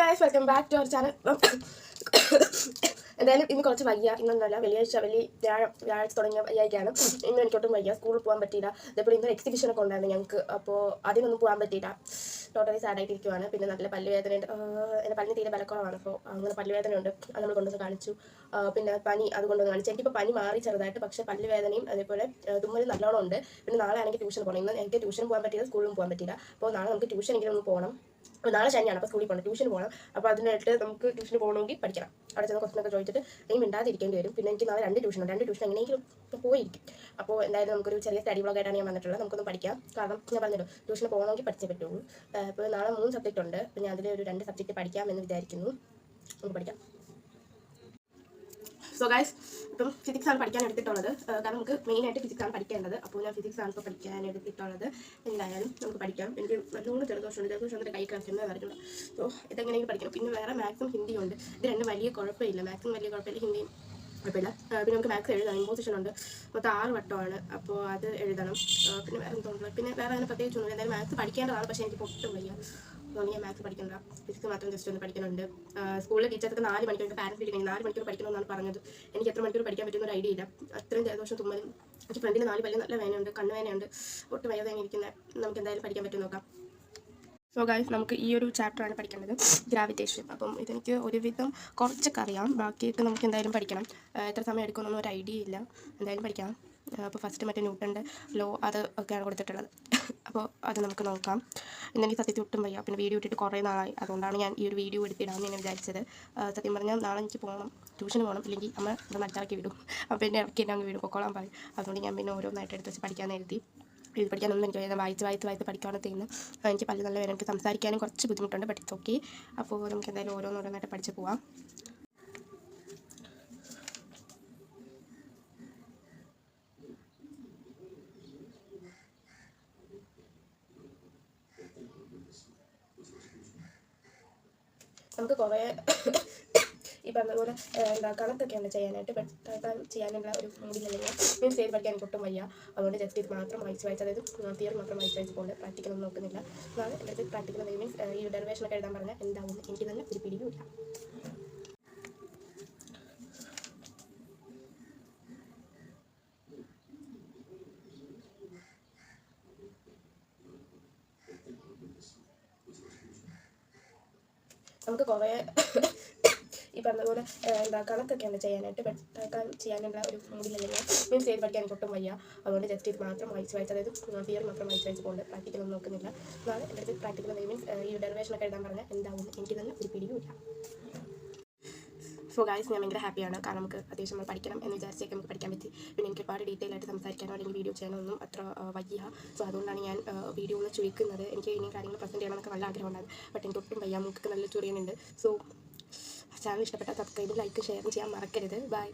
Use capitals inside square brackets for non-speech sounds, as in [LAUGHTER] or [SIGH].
Guys welcome back to our channel എന്തായാലും ഇന്ന് കുറച്ച് വയ്യ. ഇന്നൊന്നല്ല വെള്ളിയാഴ്ച വെള്ളി വ്യാഴം വ്യാഴാഴ്ച തുടങ്ങിയ വയ്യായിക്കാണ് ഇന്ന് എനിക്കൊട്ടും വയ്യ. സ്കൂളിൽ പോകാൻ പറ്റിയില്ല. അതേപോലെ ഇന്നൊരു എക്സിബിഷൻ ഒക്കെ ഉണ്ടായിരുന്നു ഞങ്ങൾക്ക്. അപ്പോൾ അതിനൊന്നും പോകാൻ പറ്റിയില്ല. ടോട്ടലി സാഡായിട്ടിരിക്കുവാണ് പിന്നെ നല്ല പല്ലുവേദന ഉണ്ട് എന്റെ പല്ലിന് തീരെ ബലക്കുറവാണ്. അപ്പോൾ അങ്ങനെ പല്ലുവേദനയുണ്ട്. അത് നമ്മൾ കൊണ്ടുവന്ന് കാണിച്ചു. പിന്നെ പനി അത് കൊണ്ടുവന്ന് കാണിച്ചു. എനിക്കിപ്പോൾ പനി മാറി ചെറുതായിട്ട്. പക്ഷേ പല്ലുവേദനയും അതേപോലെ തുമ്മലും നല്ലോണം ഉണ്ട്. പിന്നെ നാളെ ആണെങ്കിൽ ട്യൂഷൻ പോകണം. ഇന്ന് എനിക്ക് ട്യൂഷൻ പോകാൻ പറ്റിയില്ല. സ്കൂളിലും പോകാൻ പറ്റിയില്ല. അപ്പോൾ നാളെ നമുക്ക് ട്യൂഷൻ എങ്കിലും ഒന്ന് പോകണം. നാളെ ശനിയാണ് അപ്പോൾ സ്കൂളിൽ പോകണം ട്യൂഷന് പോകണം അപ്പോൾ അതിനായിട്ട് നമുക്ക് ട്യൂഷന് പോകണമെങ്കിൽ പഠിക്കണം. അവിടെ ചെന്ന് ക്വസ്റ്റനൊക്കെ ചോദിച്ചിട്ട് ഇനി മിണ്ടാതിരിക്കേണ്ടി വരും. പിന്നെ എനിക്ക് നാളെ രണ്ട് ട്യൂഷനുണ്ട് രണ്ട് ട്യൂഷൻ എങ്ങനെയെങ്കിലും പോയിരിക്കും. അപ്പോൾ എന്തായാലും നമുക്കൊരു ചെറിയ സ്റ്റഡി ബ്ലോഗായിട്ടാണ് ഞാൻ വന്നിട്ടുള്ളത്. നമുക്കൊന്ന് പഠിക്കാം. കാരണം ഞാൻ പറഞ്ഞല്ലോ ട്യൂഷന് പോകണമെങ്കിൽ പഠിച്ചേ പറ്റുള്ളൂ. അപ്പോൾ നാളെ മൂന്ന് സബ്ജക്റ്റ് ഉണ്ട്. അപ്പോൾ ഞാൻ അതിൽ ഒരു രണ്ട് സബ്ജക്റ്റ് പഠിക്കാമെന്ന് വിചാരിക്കുന്നു. നമുക്ക് പഠിക്കാം. സോ ഗൈസ് ഇപ്പം ഫിസിക്സ് ആണ് പഠിക്കാൻ എടുത്തിട്ടുള്ളത്. കാരണം നമുക്ക് മെയിൻ ആയിട്ട് ഫിസിക്സ് ആണ് പഠിക്കേണ്ടത്. അപ്പോൾ ഞാൻ ഫിസിക്സ് ആണ് ഇപ്പോൾ പഠിക്കാൻ എടുത്തിട്ടുള്ളത്. എന്തായാലും നമുക്ക് പഠിക്കാം. എനിക്ക് നല്ലോണം ജലദോഷമുണ്ട്. ജലദോഷം എന്നിട്ട് കൈ കാണിക്കുന്നത് വരയ്ക്കണം സോ ഇതെങ്ങനെയെങ്കിലും പഠിക്കണം. പിന്നെ വേറെ മാത്സും ഹിന്ദിയും ഉണ്ട്. ഇത് രണ്ടും വലിയ കുഴപ്പമില്ല. മാത്സും വലിയ കുഴപ്പമില്ല. ഹിന്ദിയും കുഴപ്പമില്ല. പിന്നെ നമുക്ക് മാത്സ് എഴുതാം ഇമ്പോസിഷൻ ഉണ്ട്. മൊത്തം ആറ് വട്ടമാണ്. അപ്പോൾ അത് എഴുതണം. പിന്നെ വേറെ എന്തോന്നുള്ളത് പിന്നെ വേറെ അങ്ങനെ പ്രത്യേകിച്ചൊന്നുമില്ല എന്തായാലും മാത്സ് പഠിക്കേണ്ടതാണ്. പക്ഷേ എനിക്ക് ഒട്ടും വയ്യ. അതുകൊണ്ട് ഞാൻ മാത്സ് പഠിക്കണ്ട. ഫിസിക്സ് മാത്രം ജസ്റ്റ് ഒന്ന് പഠിക്കുന്നുണ്ട് സ്കൂളിൽ ടീച്ചർക്ക് നാല് മണിക്കൂർ പാരൻസ് മീറ്റിംഗ് നാല് മണിക്കൂർ പഠിക്കണമെന്നാണ് പറഞ്ഞത്. എനിക്ക് എത്ര മണിക്കൂർ പഠിക്കാൻ പറ്റുന്ന ഒരു ഐഡിയ ഇല്ല. അത്രയും ജലദോഷം തുമ്മലും. എനിക്ക് ഫ്രണ്ടിന് നാല് പല്ല് നല്ല വേനയുണ്ട് കണ്ണ് വേദനയുണ്ട് ഒട്ടും വയ്യാതെ ഇരിക്കുന്നത് നമുക്ക് എന്തായാലും പഠിക്കാൻ പറ്റും നോക്കാം. സോ ഗൈസ് നമുക്ക് ഈ ഒരു ചാപ്റ്ററാണ് പഠിക്കേണ്ടത് ഗ്രാവിറ്റേഷൻ അപ്പം ഇതെനിക്ക് ഒരുവിധം കുറച്ചൊക്കെ അറിയാം ബാക്കിയൊക്കെ നമുക്ക് എന്തായാലും പഠിക്കണം. എത്ര സമയം എടുക്കുമെന്നൊന്നും ഒരു ഐഡിയ ഇല്ല. എന്തായാലും പഠിക്കാം അപ്പോൾ ഫസ്റ്റ് മറ്റേ ന്യൂട്ടന്റെ ലോ അത് ഒക്കെയാണ് കൊടുത്തിട്ടുള്ളത്. [LAUGHS] അപ്പോൾ അത് നമുക്ക് നോക്കാം. ഇന്നെനിക്ക് സത്യത്തിൽ ഒട്ടും വയ്യ. പിന്നെ വീഡിയോ ഇട്ടിട്ട് കുറേ നാളായി. അതുകൊണ്ടാണ് ഞാൻ ഈ ഒരു വീഡിയോ എടുത്തിടാമെന്ന് ഞാൻ വിചാരിച്ചത്. സത്യം പറഞ്ഞാൽ നാളെ എനിക്ക് പോകണം. ട്യൂഷന് പോകണം. ഇല്ലെങ്കിൽ അമ്മ അത് നട്ടാക്കി വിടും. അപ്പോൾ എന്നെ ഇറക്കി എന്നെ അങ്ങ് വീടും പൊക്കോളാൻ പറയും. അതുകൊണ്ട് ഞാൻ പിന്നെ ഓരോന്നായിട്ട് എടുത്ത് വെച്ച് പഠിക്കാൻ എഴുതി എഴുതി പഠിക്കാനൊന്നും എനിക്ക് വയ്യ. വായിച്ച് വായിച്ച് വായിച്ച് പഠിക്കാണ് ചെയ്യുന്നത് എനിക്ക് പല്ല് നല്ല വേദന എനിക്ക് സംസാരിക്കാനും കുറച്ച് ബുദ്ധിമുട്ടുണ്ട് ബട്ട് ഇറ്റ്സ് ഓക്കെ അപ്പോൾ നമുക്ക് എന്തായാലും ഓരോന്നോരോന്നായിട്ട് പഠിച്ച് പോവാം നമുക്ക് കുറേ ഈ പറഞ്ഞ പോലെ ഏഹ്, എന്താ കണക്കൊക്കെയാണ് ചെയ്യാനായിട്ട് പെട്ടെന്ന് ചെയ്യാനുള്ള ഒരു മൂഡിലല്ലെങ്കിൽ മീൻസ് ചെയ്ത് പഠിക്കാൻ ഒട്ടും വയ്യ. അതുകൊണ്ട് ജസ്റ്റ് ഇത് മാത്രം വായിച്ച് വായിച്ച് അതായത് തിയറി മാത്രം വായിച്ച് വായിച്ച് പോകുന്നത് പ്രാക്ടിക്കൽ ഒന്നും നോക്കുന്നില്ല. അതാണ് എന്റെ അടുത്ത് പ്രാക്ടിക്കൽ മീൻസ് ഈ ഡെറിവേഷനൊക്കെ എഴുതാൻ പറഞ്ഞാൽ എന്താവും? എനിക്ക് തന്നെ ഒരു പിടിയുമില്ല നമുക്ക് കുറേ ഈ പറഞ്ഞ പോലെ ഏഹ്, എന്താ കണക്കൊക്കെയാണ് ചെയ്യാനായിട്ട്. പെട്ടെന്ന് ചെയ്യാനുള്ള ഒരു മൂഡിലല്ലെങ്കിൽ മീൻസ് ചെയ്ത് പഠിക്കാൻ ഒട്ടും വയ്യ. അതുകൊണ്ട് ജസ്റ്റ് ഇത് മാത്രം വായിച്ച് വായിച്ച് അതായത് തിയറി മാത്രം വായിച്ച് വായിച്ച് പ്രാക്ടിക്കൽ ഒന്നും നോക്കുന്നില്ല. അതാണ് എന്റെ അടുത്ത് പ്രാക്ടിക്കൽ മീൻസ് ഈ ഡെറിവേഷൻ ഒക്കെ എഴുതാൻ പറഞ്ഞാൽ എന്താവും? എനിക്ക് തന്നെ ഒരു പിടിയുമില്ല സോ ഗായ്സ് ഞാൻ ഭയങ്കര ഹാപ്പിയാണ് കാരണം നമുക്ക് അത്യാവശ്യം നമ്മൾ പഠിക്കണം എന്ന് വിചാരിച്ചൊക്കെ നമുക്ക് പഠിക്കാൻ പറ്റി. പിന്നെ എനിക്ക് ഒരുപാട് ഡീറ്റെയിൽ ആയിട്ട് സംസാരിക്കാനോ അല്ലെങ്കിൽ വീഡിയോ ചെയ്യാനോ ഒന്നും അത്ര വയ്യ. സോ അതുകൊണ്ടാണ് ഞാൻ വീഡിയോ ഒന്ന് ചുരുക്കുന്നത്. എനിക്ക് ഇനി കാര്യങ്ങൾ പ്രസന്റ് ചെയ്യണമെന്നൊക്കെ നല്ല ആഗ്രഹമുണ്ടായിരുന്നു ബട്ട് എനിക്ക് ഒട്ടും വയ്യ. മൂക്കൊക്കെ നല്ല ചൊറിയുന്നുണ്ട് സോ ചാനൽ ഇഷ്ടപ്പെട്ടാൽ സബ്സ്ക്രൈബ് ലൈക്ക് ഷെയർ ചെയ്യാൻ മറക്കരുത്. ബൈ